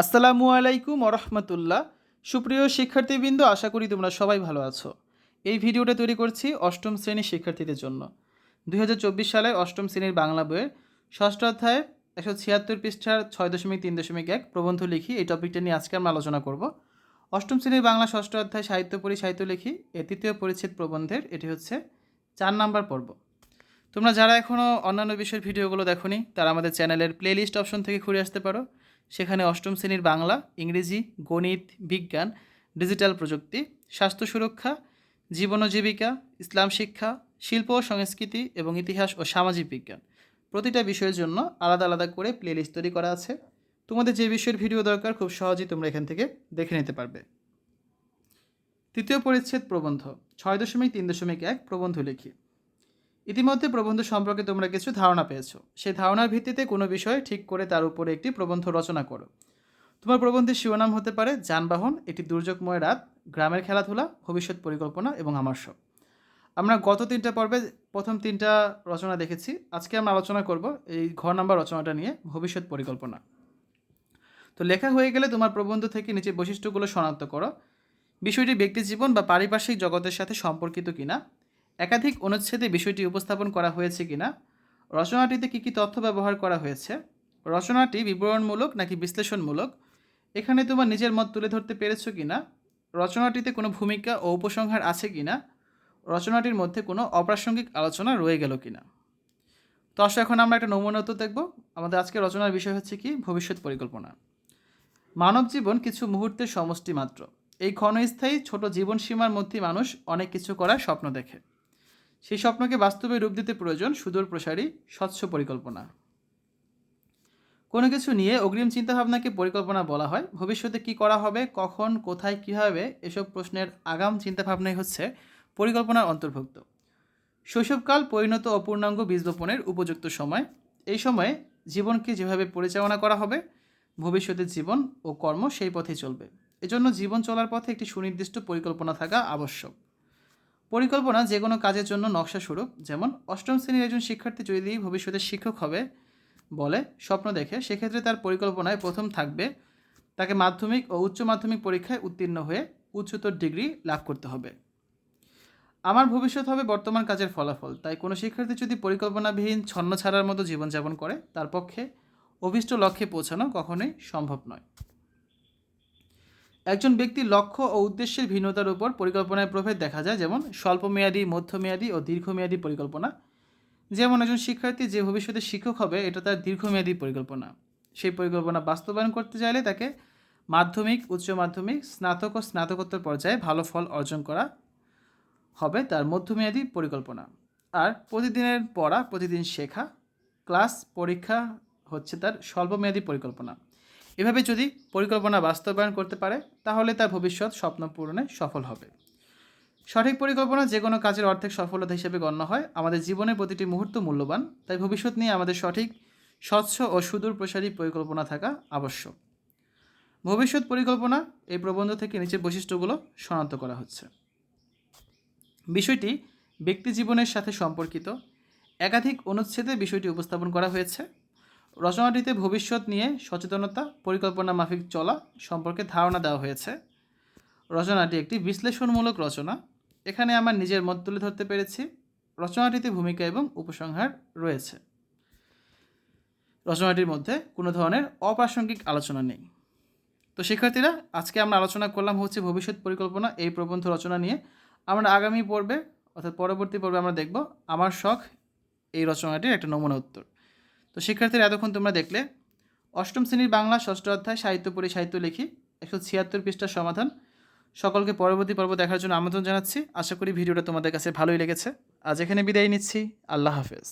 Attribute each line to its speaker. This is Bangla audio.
Speaker 1: আসসালামু আলাইকুম ওরহমতুল্লাহ সুপ্রিয় শিক্ষার্থীবৃন্দ, আশা করি তোমরা সবাই ভালো আছো। এই ভিডিওটা তৈরি করছি অষ্টম শ্রেণির শিক্ষার্থীদের জন্য। দু হাজার চব্বিশ সালে অষ্টম শ্রেণির বাংলা বইয়ের ষষ্ঠ অধ্যায়ে একশো ছিয়াত্তর পৃষ্ঠার ছয় দশমিক তিন দশমিক এক প্রবন্ধ লিখি। এই টপিকটা নিয়ে আজকে আমরা আলোচনা করব। অষ্টম শ্রেণির বাংলা ষষ্ঠ অধ্যায় সাহিত্য পড়ি সাহিত্য লিখি। এ তৃতীয় পরিচ্ছেদ প্রবন্ধের, এটি হচ্ছে চার নাম্বার পর্ব। তোমরা যারা এখনও অন্যান্য বিষয়ের ভিডিওগুলো দেখোনি, তারা আমাদের চ্যানেলের প্লেলিস্ট অপশন থেকে ঘুরে আসতে পারো। সেখানে অষ্টম শ্রেণির বাংলা, ইংরেজি, গণিত, বিজ্ঞান, ডিজিটাল প্রযুক্তি, স্বাস্থ্য সুরক্ষা, জীবন জীবিকা, ইসলাম শিক্ষা, শিল্প ও সংস্কৃতি এবং ইতিহাস ও সামাজিক বিজ্ঞান। প্রতিটা বিষয়ের জন্য আলাদা আলাদা করে প্লেলিস্ট তৈরি করা আছে। তোমাদের যে বিষয়ের ভিডিও দরকার, খুব সহজেই তোমরা এখান থেকে দেখে নিতে পারবে। তৃতীয় পরিচ্ছেদ প্রবন্ধ, ছয় দশমিক তিন দশমিক এক প্রবন্ধ লিখি। ইতিমধ্যে প্রবন্ধ সম্পর্কে তোমরা কিছু ধারণা পেয়েছ। সেই ধারণার ভিত্তিতে কোনো বিষয় ঠিক করে তার উপরে একটি প্রবন্ধ রচনা করো। তোমার প্রবন্ধের শিরোনাম হতে পারে, যানবাহন, একটি দুর্যোগময় রাত, গ্রামের খেলাধুলা, ভবিষ্যৎ পরিকল্পনা এবং আমার সব আমরা গত তিনটা পর্বে প্রথম তিনটা রচনা দেখেছি। আজকে আমরা আলোচনা করব এই ঘর নাম্বার রচনাটা নিয়ে, ভবিষ্যৎ পরিকল্পনা। তো লেখা হয়ে গেলে তোমার প্রবন্ধ থেকে নিচে বৈশিষ্ট্যগুলো শনাক্ত করো। বিষয়টি ব্যক্তি জীবন বা পারিপার্শ্বিক জগতের সাথে সম্পর্কিত কিনা একাধিক অনুচ্ছেদে বিষয়টি উপস্থাপন করা হয়েছে কিনা, রচনাটিতে কী কী তথ্য ব্যবহার করা হয়েছে, রচনাটি বিবরণমূলক নাকি বিশ্লেষণমূলক, এখানে তোমার নিজের মত তুলে ধরতে পেরেছ কিনা, রচনাটিতে কোনো ভূমিকা ও উপসংহার আছে কিনা, রচনাটির মধ্যে কোনো অপ্রাসঙ্গিক আলোচনা রয়ে গেল কিনা। তো আসলে এখন আমরা একটা নমুনা উত্তর দেখব। আমাদের আজকে রচনার বিষয় হচ্ছে কি? ভবিষ্যৎ পরিকল্পনা। মানব জীবন কিছু মুহূর্তের সমষ্টি মাত্র। এই ক্ষণস্থায়ী ছোট জীবন সীমার মধ্যে মানুষ অনেক কিছু করার স্বপ্ন দেখে। সেই স্বপ্নকে বাস্তবে রূপ দিতে প্রয়োজন সুদূর প্রসারী স্বচ্ছ পরিকল্পনা। কোনো কিছু নিয়ে অগ্রিম চিন্তাভাবনাকে পরিকল্পনা বলা হয়। ভবিষ্যতে কি করা হবে, কখন, কোথায়, কীভাবে এসব প্রশ্নের আগাম চিন্তাভাবনাই হচ্ছে পরিকল্পনার অন্তর্ভুক্ত। শৈশবকাল পরিণত অপূর্ণাঙ্গ বীজ বপনের উপযুক্ত সময়। এই সময়ে জীবনকে যেভাবে পরিচালনা করা হবে, ভবিষ্যতের জীবন ও কর্ম সেই পথে চলবে। এজন্য জীবন চলার পথে একটি সুনির্দিষ্ট পরিকল্পনা থাকা আবশ্যক। পরিকল্পনা যে কোনো কাজের জন্য নকশা স্বরূপ, যেমন অষ্টম শ্রেণির একজন শিক্ষার্থী যদি ভবিষ্যতে শিক্ষক হবে বলে স্বপ্ন দেখে, সেক্ষেত্রে তার পরিকল্পনায় প্রথম থাকবে তাকে মাধ্যমিক ও উচ্চ মাধ্যমিক পরীক্ষায় উত্তীর্ণ হয়ে উচ্চতর ডিগ্রি লাভ করতে হবে। আমার ভবিষ্যৎ হবে বর্তমান কাজের ফলাফল, তাই কোনো শিক্ষার্থী যদি পরিকল্পনাবিহীন ছন্ন ছাড়ার মতো জীবনযাপন করে, তার পক্ষে অভিষ্ট লক্ষ্যে পৌঁছানো কখনোই সম্ভব নয়। একজন ব্যক্তির লক্ষ্য ও উদ্দেশ্যের ভিন্নতার উপর পরিকল্পনায় প্রভেদ দেখা যায়, যেমন স্বল্পমেয়াদী, মধ্যমেয়াদী ও দীর্ঘমেয়াদী পরিকল্পনা। যেমন একজন শিক্ষার্থী যে ভবিষ্যতে শিক্ষক হবে, এটা তার দীর্ঘমেয়াদী পরিকল্পনা। সেই পরিকল্পনা বাস্তবায়ন করতে চাইলে তাকে মাধ্যমিক, উচ্চ মাধ্যমিক, স্নাতক ও স্নাতকোত্তর পর্যায়ে ভালো ফল অর্জন করা হবে তার মধ্যমেয়াদী পরিকল্পনা। আর প্রতিদিনের পড়া, প্রতিদিন শেখা, ক্লাস, পরীক্ষা হচ্ছে তার স্বল্পমেয়াদী পরিকল্পনা। এভাবে যদি পরিকল্পনা বাস্তবায়ন করতে পারে, তাহলে তার ভবিষ্যৎ স্বপ্ন পূরণে সফল হবে। সঠিক পরিকল্পনা যে কোনো কাজের অর্ধেক সফলতা হিসেবে গণ্য হয়। আমাদের জীবনের প্রতিটি মুহূর্ত মূল্যবান, তাই ভবিষ্যৎ নিয়ে আমাদের সঠিক, স্বচ্ছ ও সুদূর প্রসারী পরিকল্পনা থাকা আবশ্যক। ভবিষ্যৎ পরিকল্পনা এই প্রবন্ধ থেকে নিচের বৈশিষ্ট্যগুলো শনাক্ত করা হচ্ছে। বিষয়টি ব্যক্তি জীবনের সাথে সম্পর্কিত। একাধিক অনুচ্ছেদে বিষয়টি উপস্থাপন করা হয়েছে। রচনাটিতে ভবিষ্যৎ নিয়ে সচেতনতা, পরিকল্পনা মাফিক চলা সম্পর্কে ধারণা দেওয়া হয়েছে। রচনাটি একটি বিশ্লেষণমূলক রচনা। এখানে আমার নিজের মত তুলে ধরতে পেরেছি। রচনাটিতে ভূমিকা এবং উপসংহার রয়েছে। রচনাটির মধ্যে কোনো ধরনের অপ্রাসঙ্গিক আলোচনা নেই। তো শিক্ষার্থীরা, আজকে আমরা আলোচনা করলাম হচ্ছে ভবিষ্যৎ পরিকল্পনা এই প্রবন্ধ রচনা নিয়ে। আমরা আগামী পর্বে, অর্থাৎ পরবর্তী পর্বে আমরা দেখব আমার শখ এই রচনাটির একটা নমুনা উত্তর। তো শিক্ষার্থীরা, এতক্ষণ তোমরা দেখলে। অষ্টম শ্রেণির বাংলা ষষ্ঠ অধ্যায় সাহিত্য পড়ে সাহিত্য লিখি, একশো ছিয়াত্তর পৃষ্ঠার সমাধান। সকলকে পরবর্তী পর্ব দেখার জন্য আমন্ত্রণ জানাচ্ছি। আশা করি ভিডিওটা তোমাদের কাছে ভালোই লেগেছে। আজ এখানে বিদায় নিচ্ছি। আল্লাহ হাফেজ।